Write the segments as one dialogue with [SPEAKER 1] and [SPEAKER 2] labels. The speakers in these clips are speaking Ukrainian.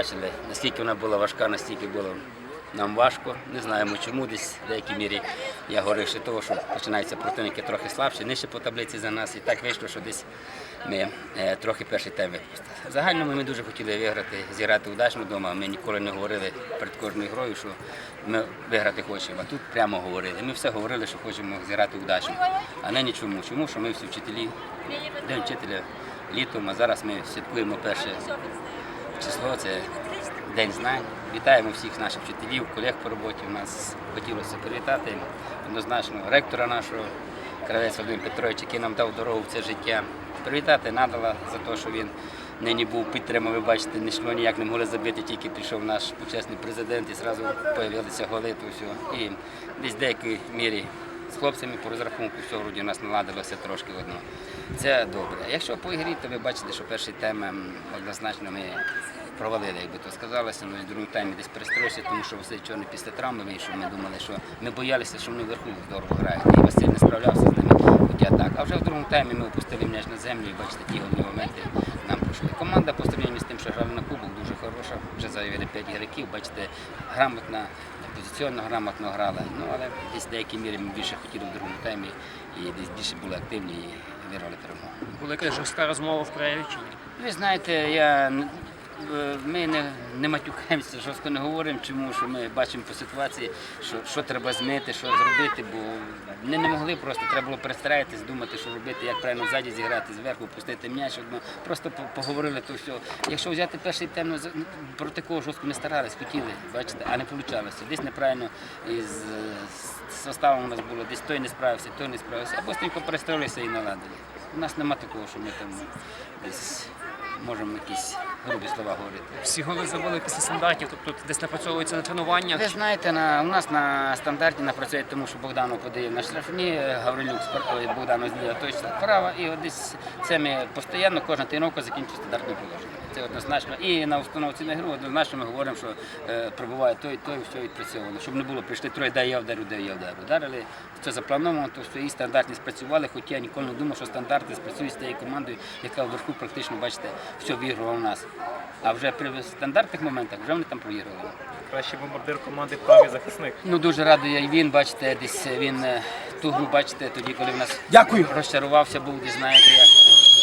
[SPEAKER 1] Бачили, наскільки вона була важка, настільки було нам важко. Не знаємо чому, десь в деякій мірі я говорив ще того, що починаються противники трохи слабші, нижче по таблиці за нас. І так вийшло, що десь ми е, трохи перший тайм випустили. В загальному ми дуже хотіли виграти, зіграти удачно вдома. Ми ніколи не говорили перед кожною грою, що ми виграти хочемо. А тут прямо говорили. Ми все говорили, що хочемо зіграти удачно. А не нічому. Чому? Що ми всі вчителі, день вчителя літом, а зараз ми святкуємо перше число це День знань. Вітаємо всіх наших вчителів, колег по роботі. У нас хотілося привітати однозначно ректора нашого Кравець Володимир Петрович, який нам дав дорогу в це життя. Привітати надала за те, що він нині був підтримав. Ви бачите, йшло ніяк не могли забити, тільки прийшов наш почесний президент і зразу з'явилися голи. То все. І десь в деякій мірі з хлопцями по розрахунку все вроді у нас наладилося трошки одно. Це добре. Якщо по ігрі, то ви бачите, що перші ем, однозначно ми провалили, як би то сказалося. Ну в другому таймі десь перестроївся, тому що Василь Чорний після травми вийшов. Ми думали, що ми боялися, що вони вверху здорово грають. І Василь не справлявся з ними. Хоча так. А вже в другому таймі ми опустили м'яч на землю і бачите, ті головні моменти нам пішли. Команда по сравненню з тим, що грали на кубок, дуже хороша. Вже заявили 5 ігроків. Бачите, грамотна, позиційно грамотно грала. Ну але десь в деякій мірі ми більше хотіли в другому таймі і десь більше були активні і виграли перемогу.
[SPEAKER 2] Була якась жорстка розмова в прояві чи ні?
[SPEAKER 1] Ви знаєте, я ми не, не матюкаємося, жорстко не говоримо, чому що ми бачимо по ситуації, що, що треба змити, що зробити, бо ми не могли просто, треба було перестраюватись, думати, що робити, як правильно ззаді зіграти, зверху пустити м'яч. Одно. Просто поговорили то все. Якщо взяти перший тем, ну, за- ну, проти кого жорстко не старались, хотіли, бачите, а не вийшло. Десь неправильно із е, составом у нас було, десь той не справився, той не справився, а быстренько перестроїлися і наладили. У нас нема такого, що ми там десь можемо якісь грубі слова говорити.
[SPEAKER 2] Всі голи забили після стандартів, тобто десь напрацьовується на тренуваннях.
[SPEAKER 1] Ви знаєте, на, у нас на стандарті напрацюють, тому що Богдану подає на штрафні, Гаврилюк Богдану зліва точно справа. І от десь це ми постійно, кожна тренування закінчує стандартне положення. Це однозначно. І на установці на гру однозначно ми говоримо, що е, пробуває той, той, все відпрацьовано. Щоб не було, прийшли троє, дай я вдарю, дай я вдарю. Вдарили, це заплановано, то все і стандартні спрацювали, хоча я ніколи не думав, що стандарти спрацюють з тією командою, яка вверху практично, бачите, все виграла у нас. А вже при стандартних моментах вже вони там проіграли.
[SPEAKER 3] Кращий бомбардир команди правий захисник.
[SPEAKER 1] Ну дуже радий і він, бачите, десь він е, ту гру бачите, тоді, коли в нас
[SPEAKER 4] Дякую.
[SPEAKER 1] розчарувався, був, десь знаєте, як, е,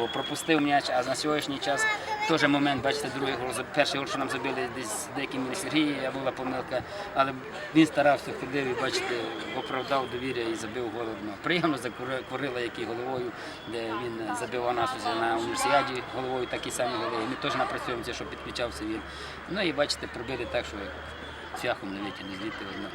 [SPEAKER 1] бо пропустив м'яч, а на сьогоднішній час теж момент, бачите, другий гол, перший гол, що нам забили десь деякі Сергія, була помилка, але він старався, ходив і бачите, оправдав довір'я і забив гол. Приємно за Кури- який головою, де він е, забив Анасузі на універсіаді головою такі самі голи. Ми теж напрацюємося, щоб підключався він. Ну і бачите, пробили так, що цвяхом не витягне звідти одно.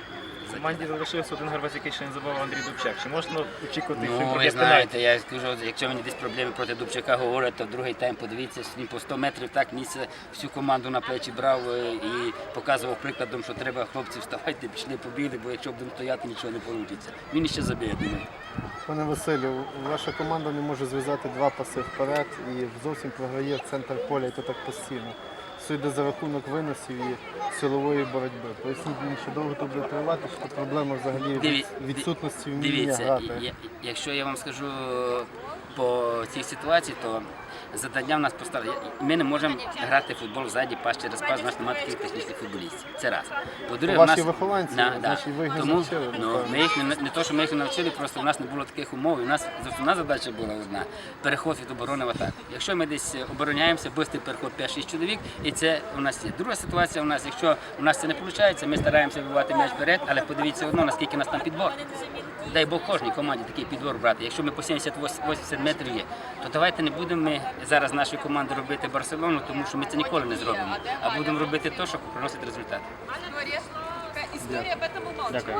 [SPEAKER 3] В команді залишився один гравець, який ще не забив Андрій Дубчак. Чи можна очікувати,
[SPEAKER 1] Ну, ви знаєте, я скажу, якщо мені десь проблеми проти Дубчака говорять, то в другий тайм подивіться, він по 100 метрів так ніс всю команду на плечі брав е, і показував прикладом, що треба хлопці вставайте, пішли побігли, бо якщо будемо стояти, нічого не вийде. Він іще заб'є, думаю.
[SPEAKER 4] Пане Василю, ваша команда не може зв'язати два паси вперед і зовсім програє в центр поля, і то так постійно. Все йде за рахунок виносів і силової боротьби. Поясніть мені, що довго тут буде тривати, що проблема взагалі
[SPEAKER 1] Диві-
[SPEAKER 4] відсутності вміння
[SPEAKER 1] Дивіться,
[SPEAKER 4] грати.
[SPEAKER 1] я- якщо я вам скажу по цій ситуації, то завдання в нас поставили. Ми не можемо грати в футбол ззаді, пас через пас, у нас немає таких технічних футболістів. Це раз. По-друге, в
[SPEAKER 4] є вихованці, значить, ви їх не
[SPEAKER 1] Тому,
[SPEAKER 4] навчили,
[SPEAKER 1] ну,
[SPEAKER 4] напевно.
[SPEAKER 1] ми їх не, не то, що ми їх не навчили, просто у нас не було таких умов. І у нас основна задача була одна переход від оборони в атаку. Якщо ми десь обороняємося, бистрий переход 5-6 чоловік, і це у нас є. Друга ситуація у нас, якщо у нас це не виходить, ми стараємося вибивати м'яч вперед, але подивіться одно, наскільки у нас там підбор. Дай Бог кожній команді такий підбор брати. Якщо ми по 70-80 метрів є, то давайте не будемо ми зараз нашої команди робити Барселону, тому що ми це ніколи не зробимо. А будемо робити те, що приносить результат.
[SPEAKER 5] во дворе.